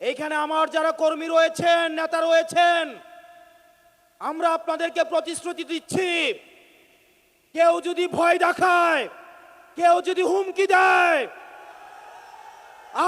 এইখানে আমার যারা কর্মী রয়েছেন, নেতা রয়েছেন, আমরা আপনাদেরকে প্রতিশ্রুতি দিচ্ছি। কেউ যদি ভয় দেখায়, কেউ যদি হুমকি দেয়,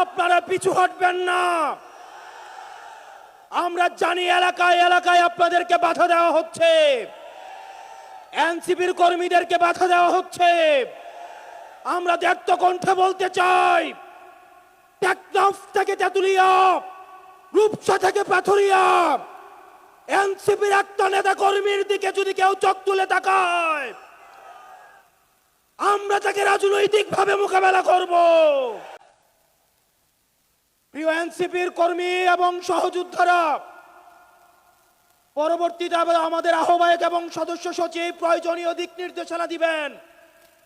আপনারা পিছু হটবেন না। আমরা জানি এলাকায় এলাকায় আপনাদেরকে বাধা দেওয়া হচ্ছে। এনসিপির কর্মীদেরকে বাধা দেওয়া হচ্ছে। আমরা দেখত কণ্ঠে বলতে চাই থেকে তেতুলিয়া, রূপসা থেকে পাথুরিয়া। এনসিপির একটা নেতা কর্মীর দিকে যদি কেউ চোখ তুলে তাকায়, আমরা তাকে রাজনৈতিক ভাবে মোকাবেলা করব। প্রিয় এনসিপির কর্মী এবং সহযোদ্ধারা, পরবর্তীতে আমাদের আহ্বায়ক এবং সদস্য সচিব প্রয়োজনীয় দিক নির্দেশনা দিবেন।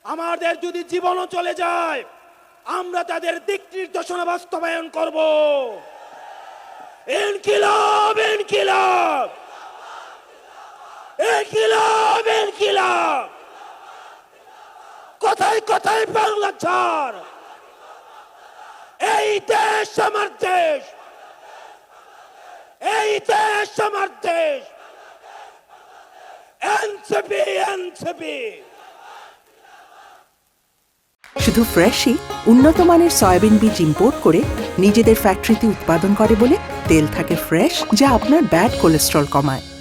আমাদের যদি জীবনও চলে যায় আমরা তাদের দিক নির্দেশনা বাস্তবায়ন করব। কোথায় কোথায় বাংলা ছাড় এই দেশ আমার দেশ। এই দেশ আমার দেশ। NCP NCP. শুধু ফ্রেশই উন্নত মানের সয়াবিন বীজ ইম্পোর্ট করে নিজেদের ফ্যাক্টরিতে উৎপাদন করে বলে তেল থাকে ফ্রেশ যা আপনার ব্যাড কোলেস্ট্রল কমায়।